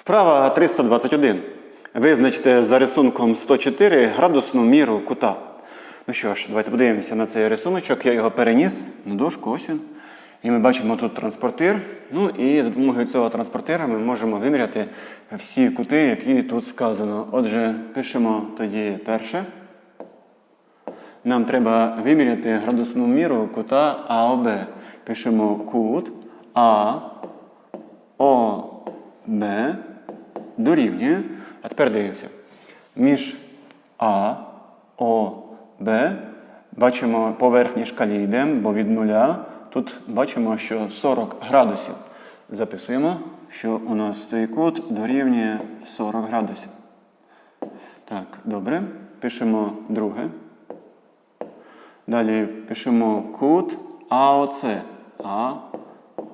Вправа 321. Визначте за рисунком 104 градусну міру кута. Ну що ж, давайте подивимося на цей рисуночок. Я його переніс на дошку, ось він. І ми бачимо тут транспортир. Ну і за допомогою цього транспортира ми можемо виміряти всі кути, які тут сказано. Отже, пишемо тоді перше. Нам треба виміряти градусну міру кута АОБ. Пишемо кут А ОБ дорівнює. А тепер дивимося. Між А, О, Б бачимо по верхній шкалі йдемо, бо від нуля тут бачимо, що 40 градусів. Записуємо, що у нас цей кут дорівнює 40 градусів. Так, добре. Пишемо друге. Далі пишемо кут АОЦ.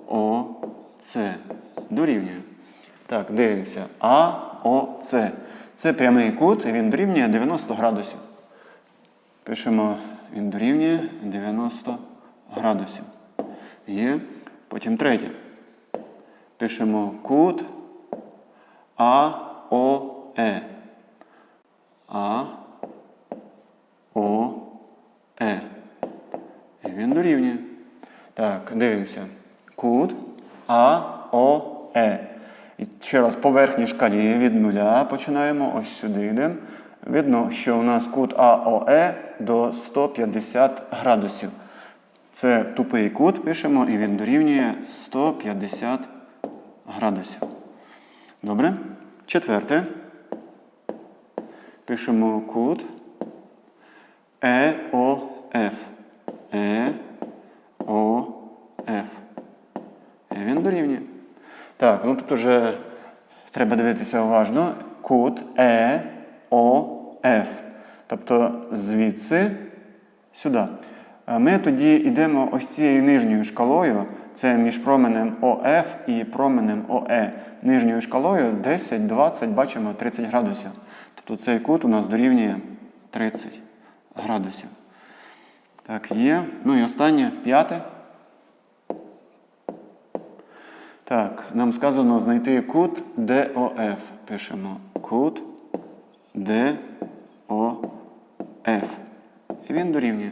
АОЦ. Дорівнює. Так, дивимося. АОЦ. Це прямий кут, і він дорівнює 90 градусів. Пишемо, він дорівнює 90 градусів. Є. Потім третє. Пишемо кут. А О Е. І він дорівнює. Так, дивимося. Кут А О Е. ще раз по верхній шкалі від нуля починаємо. Ось сюди йдемо. Видно, що у нас кут АОЕ до 150 градусів. Це тупий кут пишемо, і він дорівнює 150 градусів. Добре? Четверте. Пишемо кут ЕОФ. ЕОФ. І він дорівнює. Так, ну тут уже треба дивитися уважно. Кут ЕОФ. Тобто звідси сюди. Е, Ми тоді йдемо ось цією нижньою шкалою. Це між променем ОФ і променем ОЕ. Нижньою шкалою 10, 20, бачимо 30 градусів. Тобто цей кут у нас дорівнює 30 градусів. Так, є. Ну і останнє, п'яте. Так, нам сказано знайти кут ДОФ. Пишемо кут ДОФ. І він дорівнює.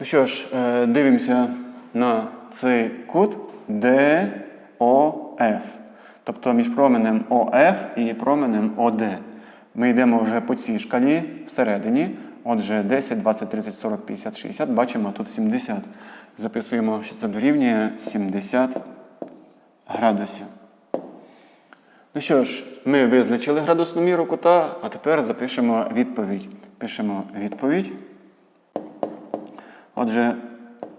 Ну що ж, е, дивимося на цей кут ДОФ. Тобто між променем ОФ і променем ОД. Ми йдемо вже по цій шкалі всередині. Отже, 10, 20, 30, 40, 50, 60. Бачимо тут 70. Записуємо, що це дорівнює 70 градусів. Ну що ж, ми визначили градусну міру кута, а тепер запишемо відповідь. Пишемо відповідь. Отже,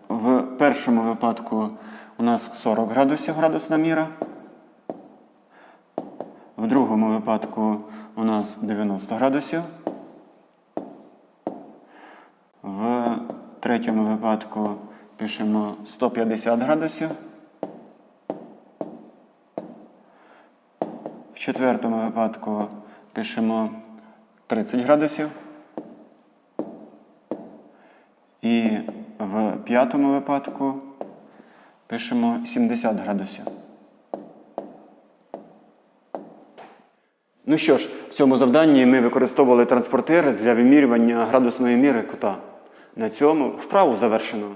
в першому випадку у нас 40 градусів градусна міра. В другому випадку у нас 90 градусів. В третьому випадку пишемо 150 градусів. Четвертому випадку пишемо 30 градусів. І в п'ятому випадку пишемо 70 градусів. Ну що ж, в цьому завданні ми використовували транспортири для вимірювання градусної міри кута. На цьому вправу завершено.